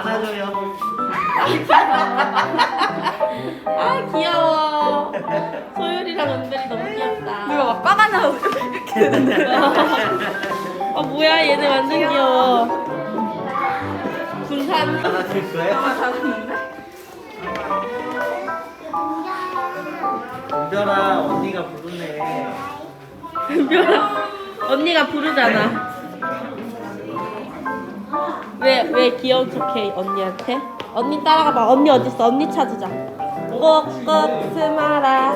안아줘요. 아 귀여워. 소율이랑 은별이 너무 귀엽다. 누가 막 빠가 나오고 이렇게 아 뭐야 얘네 완전 귀여워. 군산 안아줄 거예요? 잘했는데? 은별아 언니가 부르네. 은별아 언니가 부르잖아. 왜왜 귀여운 척해 언니한테? 언니 따라가봐. 언니 어딨어? 언니 찾으자. 꼭꼭 스마라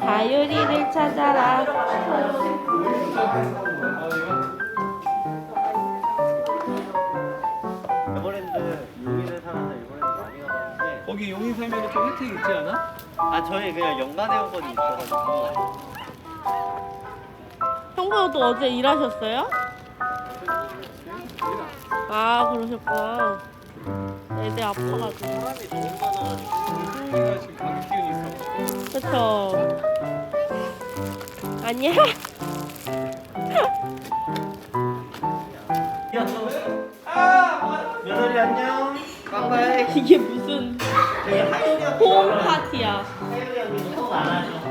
다유리를 찾아라. 에버랜드 용인에 살아서 에버랜드 많이 가봤는데 거기 용인 살면 좀 혜택 있지 않아? 아 저희 그냥 연간 회원권이 있어가지고 형부도 어제 일하셨어요? 아 그러셨구나. 애들 아파가지고. 사람이 너무 많아가지고 내가 지금 감기 기운이 있어. 그쵸. 아니야? 며느리 안녕. 빠빠이. 이게 무슨 언니 홈 파티야. 하율이 언니 손 안아줘.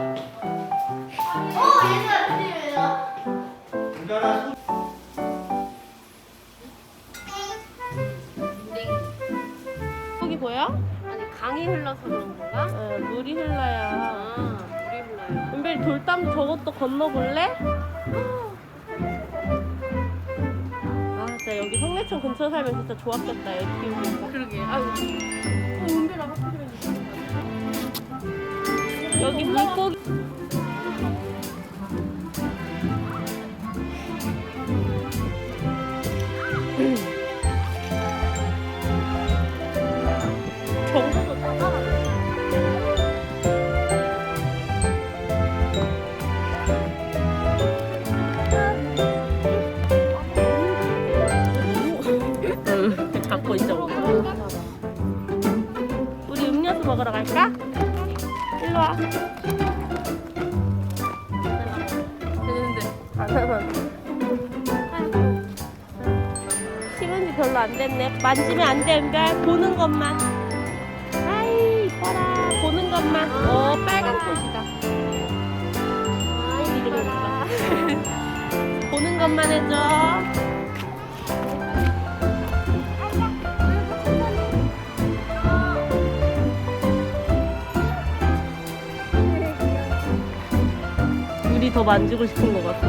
강이 흘러서 그런 건가? 어, 물이 흘러야. 아 물이 흘러요 은별이 돌담 저것도 건너볼래? 아, 진짜 여기 성내천 근처 살면 진짜 좋았겠다. 애 키우기가. 그러게 아유 어, 은별아 하필이면 여기 물고기. 먹으러 갈까? 일로 와. 되는데 식은 지 별로 안 됐네. 만지면 안 돼, 은별. 보는 것만. 아이, 이뻐라. 보는 것만. 어, 빨간 꽃이다. 아이, 이름이다. 보는 것만 해줘. 우리 더 만지고 싶은 것 같아.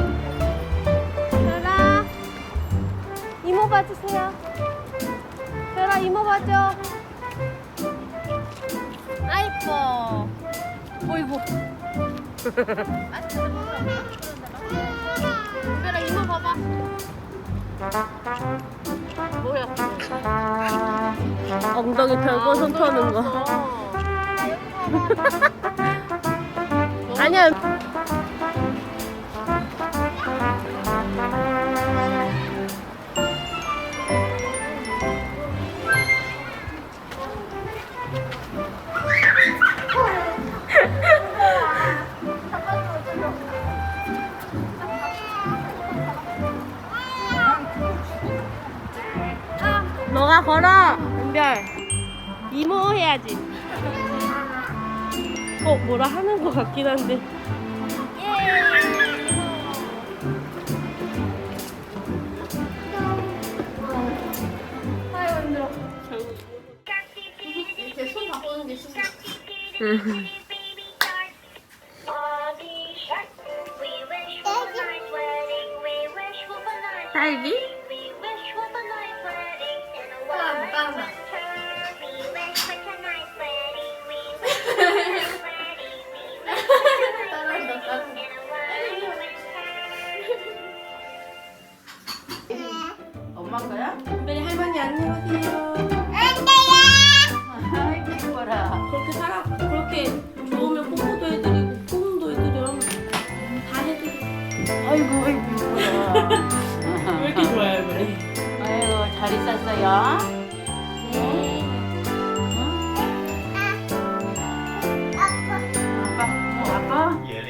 별아, 이모 봐주세요. 별아, 이모 봐줘. 아이뻐. 어이구. 별아, 이모 봐봐. 뭐야 엉덩이 펴고 손 터는 거. 아니야. 너가 걸어, 은별. 이모 해야지. 어, 뭐라 하는 것 같긴 한데. 이렇게 손 바꾸는 게 신기해 딸기? 엄마 거야? 은별이 할머니 안녕하세요. 아이고 이뻐라 그렇게 살아, 그렇게 좋으면 뽀뽀도 해드리고, 뽀뽀도 해드려. 다 해드려. 아이고 아이고 이뻐라 왜 이렇게 좋아요, 그래? 아이고 잘 있었어요? 네 아빠 어, 아빠? 예리.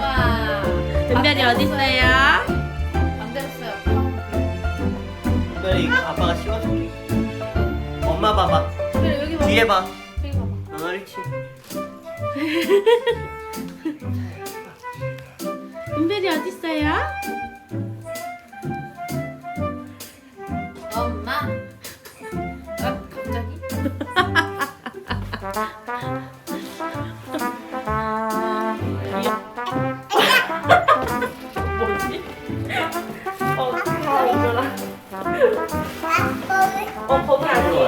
와 반대로 써요 은별이 이거 아빠가 씌워줄게. 엄마 봐봐. 그래 여기 봐. 뒤에 봐. 여기 봐봐. 어, 옳지. 은별이 어디 있어요? 엄마. 아, 갑자기? โอมพบหาตัว